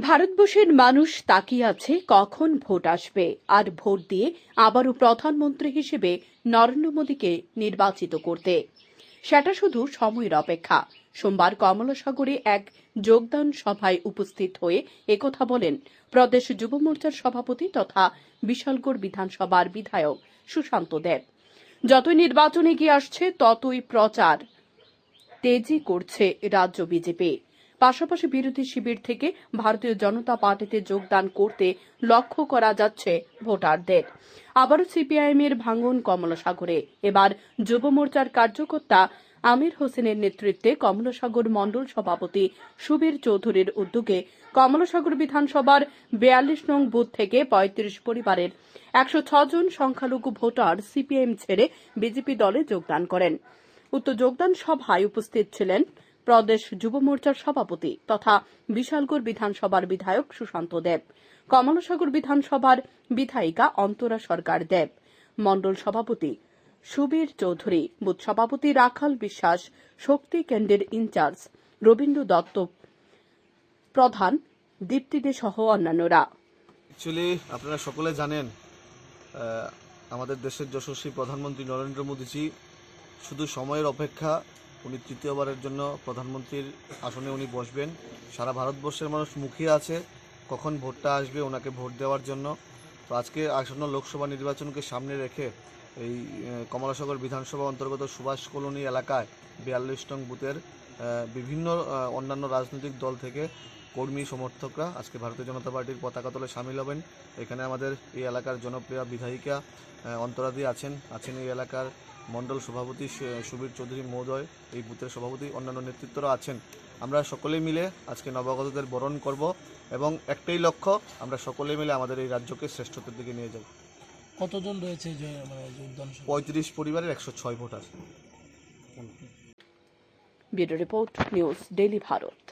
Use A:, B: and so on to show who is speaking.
A: ভারতবর্ষের মানুষ তাকিয়ে আছে কখন ভোট আসবে, আর ভোট দিয়ে আবারও প্রধানমন্ত্রী হিসেবে নরেন্দ্র মোদীকে নির্বাচিত করতে। সেটা শুধু সময়ের অপেক্ষা। সোমবার কমলাসাগরে এক যোগদান সভায় উপস্থিত হয়ে একথা বলেন প্রদেশ যুব মোর্চার সভাপতি তথা বিশালগড় বিধানসভার বিধায়ক সুশান্ত দেব। যতই নির্বাচন এগিয়ে আসছে, ততই প্রচার তেজি করছে রাজ্য বিজেপি। পাশাপাশি বিরোধী শিবির থেকে ভারতীয় জনতা পার্টিতে যোগদান করতে লক্ষ্য করা যাচ্ছে ভোটারদের। আবারও সিপিআইএম এর ভাঙন কমলাসাগরে। এবার যুব মোর্চার কার্যকর্তা আমির হোসেনের নেতৃত্বে কমলাসাগর মণ্ডল সভাপতি সুবীর চৌধুরীর উদ্যোগে কমলাসাগর বিধানসভার বেয়াল্লিশ নং বুথ থেকে পঁয়ত্রিশ পরিবারের একশো জন সংখ্যালঘু ভোটার সিপিআইএম ছেড়ে বিজেপি দলে যোগদান করেন। উক্ত যোগদান সভায় উপস্থিত ছিলেন প্রদেশ যুব মোর্চার সভাপতি তথা বিশালগড় বিধানসভার বিধায়ক সুশান্ত দেব, কমলাসাগর বিধানসভার বিধায়িকা অন্তরা সরকার দেব, মণ্ডল সভাপতি সুবীর চৌধুরী, বুথ সভাপতি রাখাল বিশ্বাস, শক্তি কেন্দ্রের ইনচার্জ রবীন্দ্র দত্ত প্রধান, দীপ্তি দে সহ অন্যান্যরা।
B: অ্যাকচুয়ালি আপনারা সকলে জানেন আমাদের দেশের যশস্বী প্রধানমন্ত্রী নরেন্দ্র মোদীজি শুধু সময়ের অপেক্ষা উনি তৃতীয়বারের জন্য প্রধানমন্ত্রীর আসনে উনি বসবেন। সারা ভারতবর্ষের মানুষ মুখিয়ে আছে কখন ভোটটা আসবে, ওনাকে ভোট দেওয়ার জন্য। তো আজকে আসন্ন লোকসভা নির্বাচনকে সামনে রেখে এই কমলাসাগর বিধানসভা অন্তর্গত সুভাষ কলোনি এলাকায় বিয়াল্লিশ নং বুথের বিভিন্ন অন্যান্য রাজনৈতিক দল থেকে কর্মী, সমর্থকরা আজকে ভারতীয় জনতা পার্টির পতাকা তলে সামিল হবেন। এখানে আমাদের এই এলাকার জনপ্রিয় বিধায়িকা অন্তরাদি আছেন আছেন এই এলাকার মণ্ডল সভাপতি সুবীর চৌধুরী মহোদয় এই বুথের সভাপতি অন্যান্য নেতৃত্বরা আছেন। আমরা সকলে মিলে আজকে নবাগতদের বরণ করব এবং একটাই লক্ষ্য আমরা সকলে মিলে আমাদের এই রাজ্যকে শ্রেষ্ঠত্বের দিকে নিয়ে যাব।
C: কতজন রয়েছে যে মানে?
B: পঁয়ত্রিশ পরিবারের একশো ছয় voter.
A: Bureau report news daily Bharat.